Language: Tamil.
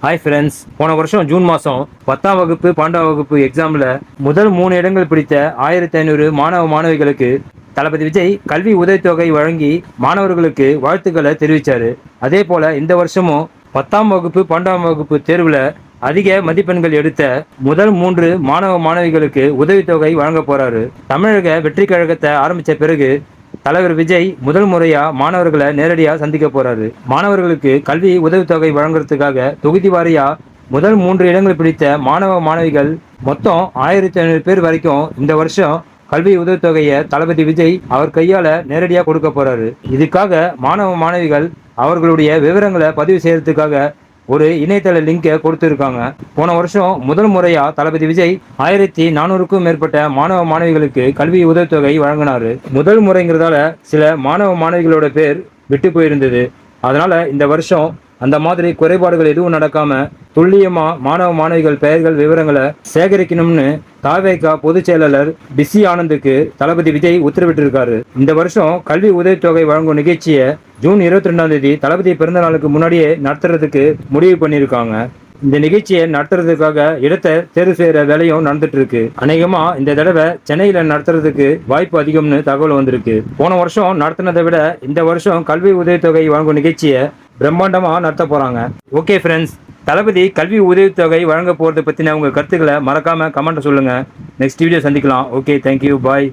ஹாய் ஃப்ரெண்ட்ஸ் போன வருஷம் ஜூன் மாதம் பத்தாம் வகுப்பு பன்னெண்டாம் வகுப்பு எக்ஸாமில் முதல் மூணு இடங்கள் பிடித்த ஆயிரத்தி ஐநூறு மாணவ மாணவிகளுக்கு தளபதி விஜய் கல்வி உதவித்தொகை வழங்கி மாணவர்களுக்கு வாழ்த்துக்களை தெரிவித்தார் அதே போல் இந்த வருஷமும் பத்தாம் வகுப்பு பன்னெண்டாம் வகுப்பு தேர்வில் அதிக மதிப்பெண்கள் எடுத்த முதல் மூன்று மாணவ மாணவிகளுக்கு உதவித்தொகை வழங்க போறாரு. தமிழக வெற்றி கழகத்தை ஆரம்பித்த பிறகு தலைவர் விஜய் முதல் முறையா மாணவர்களை நேரடியா சந்திக்க போறாரு. மாணவர்களுக்கு கல்வி உதவித்தொகை வழங்குறதுக்காக தொகுதி வாரியா முதல் மூன்று இடங்கள் பிடித்த மாணவ மாணவிகள் மொத்தம் ஆயிரத்தி ஐநூறு பேர் வரைக்கும் இந்த வருஷம் கல்வி உதவித்தொகையை தளபதி விஜய் அவர் கையால நேரடியா கொடுக்க போறாரு. இதுக்காக மாணவ மாணவிகள் அவர்களுடைய விவரங்களை பதிவு செய்யறதுக்காக ஒரு இணையதள லிங்கை கொடுத்துருக்காங்க. போன வருஷம் முதல் முறையா தளபதி விஜய் ஆயிரத்தி நானூறுக்கும் மேற்பட்ட மாணவ மாணவிகளுக்கு கல்வி உதவித்தொகை வழங்கினாரு. முதல் முறைங்கிறதால சில மாணவ மாணவிகளோட பேர் விட்டு போயிருந்தது. அதனால இந்த வருஷம் அந்த மாதிரி குறைபாடுகள் எதுவும் நடக்காம துல்லியமா மாணவ மாணவிகள் பெயர்கள் விவரங்களை சேகரிக்கணும்னு தாவேகா பொதுச் செயலாளர் பிசி ஆனந்துக்கு தளபதி விஜய் உத்தரவிட்டிருக்காரு. இந்த வருஷம் கல்வி உதவித்தொகை வழங்கும் நிகழ்ச்சியை ஜூன் இருபத்தி ரெண்டாம் தேதி தளபதி பிறந்த நாளுக்கு முன்னாடியே நடத்துறதுக்கு முடிவு பண்ணியிருக்காங்க. இந்த நிகழ்ச்சியை நடத்துறதுக்காக இடத்தை தேர்வு செய்யற வேலையும் நடந்துட்டு இருக்கு அநேகமா இந்த தடவை சென்னையில நடத்துறதுக்கு வாய்ப்பு அதிகம்னு தகவல் வந்திருக்கு. போன வருஷம் நடத்தினதை விட இந்த வருஷம் கல்வி உதவித்தொகை வழங்கும் நிகழ்ச்சியை பிரம்மாண்டமா நடத்த போறாங்க. ஓகே ஃப்ரெண்ட்ஸ் தளபதி கல்வி உதவித்தொகை வழங்க போறது பத்தின உங்க கருத்துக்களை மறக்காம கமெண்ட் சொல்லுங்க. நெக்ஸ்ட் வீடியோ சந்திக்கலாம். Okay thank you bye